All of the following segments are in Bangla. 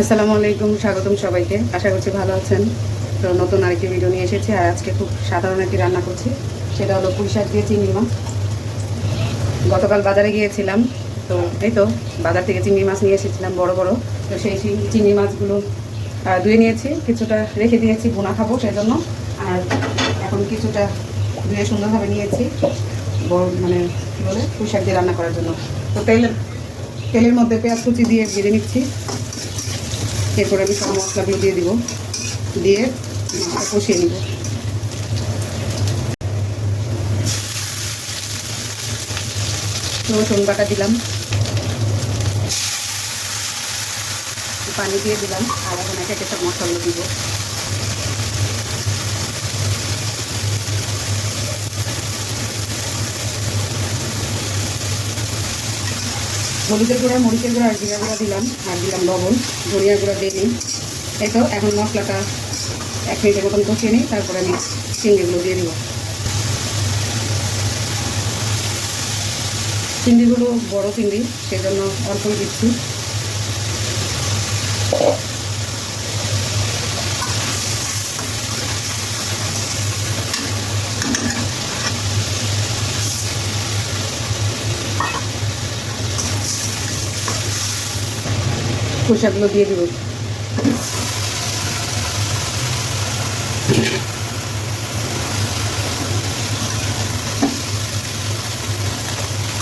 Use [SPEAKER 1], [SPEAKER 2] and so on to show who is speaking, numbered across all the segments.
[SPEAKER 1] আসসালামু আলাইকুম, স্বাগতম সবাইকে। আশা করছি ভালো আছেন। তো নতুন আরেকটি ভিডিও নিয়ে এসেছি আর আজকে খুব সাধারণ একটি রান্না করছি। সেটা হলো পুঁই শাক দিয়ে চিংড়ি মাছ। গতকাল বাজারে গিয়েছিলাম, তো এই তো বাজার থেকে চিংড়ি মাছ নিয়ে এসেছিলাম বড় বড়। তো সেই চিংড়ি মাছগুলো ধুয়ে নিয়েছি, কিছুটা রেখে দিয়েছি বোনা খাব সেই জন্য আর এখন কিছুটা ধুয়ে সুন্দরভাবে নিয়েছি, বড় মানে কী বলে, পুঁই শাক দিয়ে রান্না করার জন্য। তো তেল, তেলের মধ্যে পেঁয়াজ কুচি দিয়ে ভেজে নিচ্ছি। এরপরে আমি সব মশলাগুলো দিয়ে দিব। দিয়ে কষিয়ে নিব। রসুন বাটা দিলাম। পানি দিয়ে দিলাম। আর এখন এক একটা মশলাগুলো দিব। হলুদের গুঁড়া, মরিচের গুঁড়া আর জিরা গুঁড়া দিলাম, আর দিলাম লবণ, ধনিয়া গুঁড়া দিয়ে দিই। এই তো, এখন মশলাটা এক মিনিটের মতন কষিয়ে নিই, তারপরে আমি চিংড়িগুলো দিয়ে দিব। চিংড়িগুলো বড় চিংড়ি, সেজন্য অল্পই দিচ্ছি। খোসাগুলো দিয়ে দিব।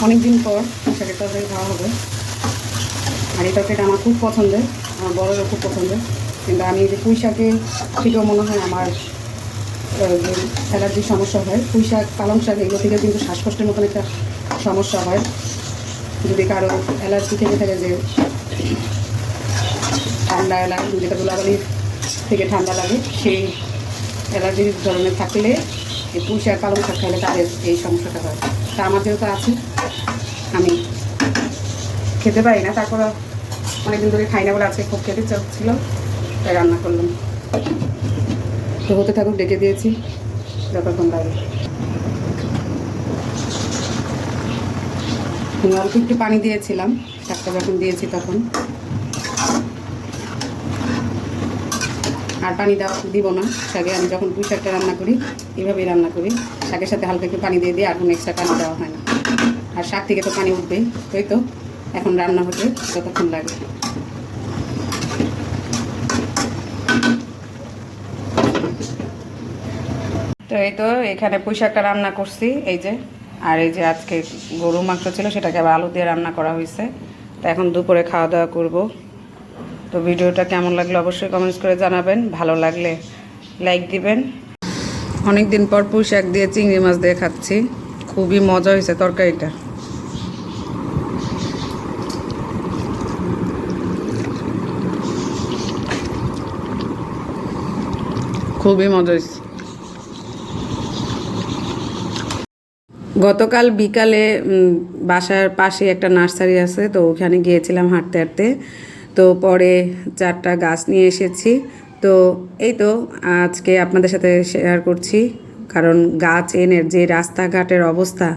[SPEAKER 1] অনেকদিন পর শাকের তরকারি খাওয়া হবে। আর এই তরকারিটা আমার খুব পছন্দের, আমার বড়োরও খুব পছন্দের। কিন্তু আমি যে পুঁই শাকে মনে হয় আমার অ্যালার্জির সমস্যা হয় পুঁই শাক পালং শাক, এগুলো থেকে কিন্তু শ্বাসকষ্টের মতন একটা সমস্যা হয়। যদি কারও অ্যালার্জি থেকে থাকে যে ঠান্ডা অ্যালার্জি যেটা ধুলাবালির থেকে ঠান্ডা লাগে, সেই অ্যালার্জির ধরনের থাকলে এই পুঁই শাক পালং শাক খাইলে তাদের এই সমস্যাটা হয়। তা আমাদেরও তো আছে, আমি খেতে পারি না, তারপর অনেকদিন ধরে খাই না বলে আজকে খুব খেতে চাচ্ছিল তাই রান্না করলাম। তো হতে থাকুক, ডেকে দিয়েছি, যতক্ষণ লাগে। অল্প একটু পানি দিয়েছিলাম শাকটা যখন দিয়েছি তখন। আর পানি দেওয়া দিব না শাকে। আমি যখন পুঁই শাকটা রান্না করি, এভাবেই রান্না করি। শাকের সাথে হালকা একটু পানি দিয়ে দিই আর কোনো এক্সট্রা পানি দেওয়া হয় না। আর শাক থেকে তো পানি উঠবেই, তাই তো? এখন রান্না হতে যতক্ষণ লাগে। তো এই তো এখানে পুঁই শাকটা রান্না করছি, এই যে। আর এই যে আজকে গরু মাংস ছিল, সেটাকে আবার আলু দিয়ে রান্না করা হয়েছে। তো এখন দুপুরে খাওয়া দাওয়া করব। তো ভিডিওটা কেমন লাগল অবশ্যই কমেন্টস করে জানাবেন। ভালো লাগলে লাইক দিবেন। অনেক দিন পর পুঁই শাক দিয়ে চিংড়ি মাছ দিয়ে খাচ্ছি। খুবই মজা হয়েছে তরকারিটা। খুবই মজা হয়েছে। গতকাল বিকালে বাসার পাশে একটা নার্সারি আছে, তো ওখানে গিয়েছিলাম হাঁটতে হাঁটতে। তো পরে চারটা গাছ নিয়ে এসেছি। তো এই তো আজকে আপনাদের সাথে শেয়ার করছি। কারণ গাছ এনে যে রাস্তাঘাটের অবস্থা,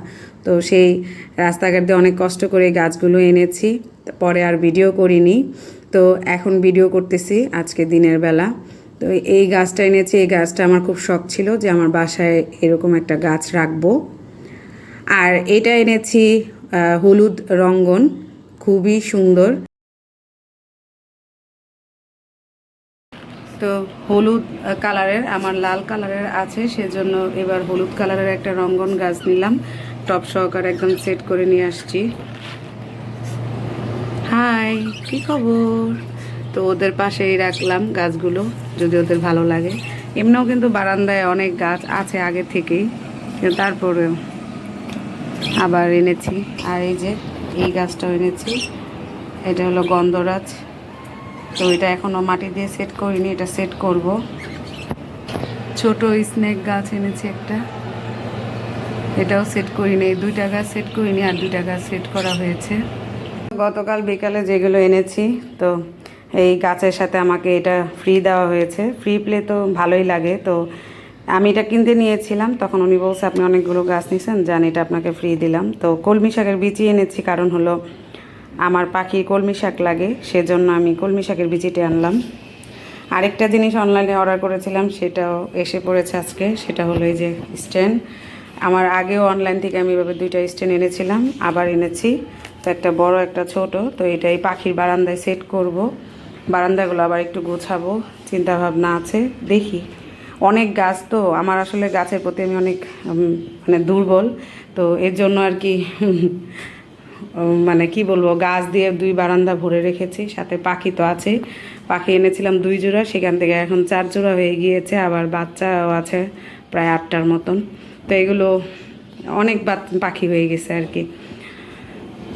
[SPEAKER 1] তো সেই রাস্তাঘাট দিয়ে অনেক কষ্ট করে গাছগুলো এনেছি। পরে আর ভিডিও করিনি। তো এখন ভিডিও করতেছি আজকে দিনের বেলা। তো এই গাছটা এনেছি, এই গাছটা আমার খুব শখ ছিল যে আমার বাসায় এরকম একটা গাছ রাখব। আর এটা এনেছি হলুদ রঙ্গন, খুবই সুন্দর। তো হলুদ কালারের, আমার লাল কালারের আছে, সেজন্য এবার হলুদ কালারের একটা রঙ্গন গাছ নিলাম। টপ সহকারে একদম সেট করে নিয়ে আসছি। হাই, কি খবর? তো ওদের পাশেই রাখলাম গাছগুলো, যদি ওদের ভালো লাগে। এমনিও কিন্তু বারান্দায় অনেক গাছ আছে আগে থেকেই তারপরেও আবার এনেছি। আর এই যে, এই গাছটাও এনেছি। এটা হলো গন্ধরাজ। তো এটা এখনও মাটি দিয়ে সেট করিনি, এটা সেট করব। ছোট স্নেক গাছ এনেছি একটা। এটাও সেট করিনি, এই দুইটা গাছ সেট করিনি আর দুইটা গাছ সেট করা হয়েছে। গতকাল বিকালে যেগুলো এনেছি, তো এই গাছের সাথে আমাকে এটা ফ্রি দেওয়া হয়েছে। ফ্রি প্লে তো ভালোই লাগে, তো আমি এটা কিনতে নিয়েছিলাম, তখন উনি বলছে, আপনি অনেকগুলো গাছ নিয়েছেন জান এটা আপনাকে ফ্রি দিলাম। তো কলমি শাকের বীজই এনেছি, কারণ হলো আমার পাখি কলমি শাক লাগে, সেজন্য আমি কলমি শাকের বিচিটি আনলাম। আরেকটা জিনিস অনলাইনে অর্ডার করেছিলাম, সেটাও এসে পড়েছে আজকে, সেটা হলো এই যে স্ট্যান্ড আমার আগেও অনলাইন থেকে আমি এভাবে দুইটা স্ট্যান্ড এনেছিলাম, আবার এনেছি। তো একটা বড়, একটা ছোট, তো এটা এই পাখির বারান্দায় সেট করব। বারান্দাগুলো আবার একটু গোছাবো, চিন্তাভাবনা আছে, দেখি। অনেক গাছ তো, আমার আসলে গাছের প্রতি আমি অনেক মানে দুর্বল, তো এর জন্য আর কি মানে কি বলব, গাছ দিয়ে দুই বারান্দা ভরে রেখেছি, সাথে পাখি তো আছে পাখি এনেছিলাম দুই জোড়া, সেখান থেকে এখন চার জোড়া হয়ে গিয়েছে, আবার বাচ্চাও আছে প্রায় আটটার মতন। তো এগুলো অনেক পাখি হয়ে গেছে আর কি।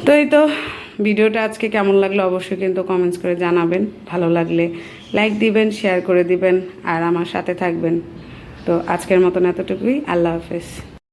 [SPEAKER 1] তো এই তো, ভিডিওটা আজকে কেমন লাগল অবশ্যই কিন্তু কমেন্টস করে জানাবেন। ভালো লাগলে লাইক দিবেন শেয়ার করে দিবেন, আর আমার সাথে থাকবেন। তো আজকের মতন এতটুকুই, আল্লাহ হাফেজ।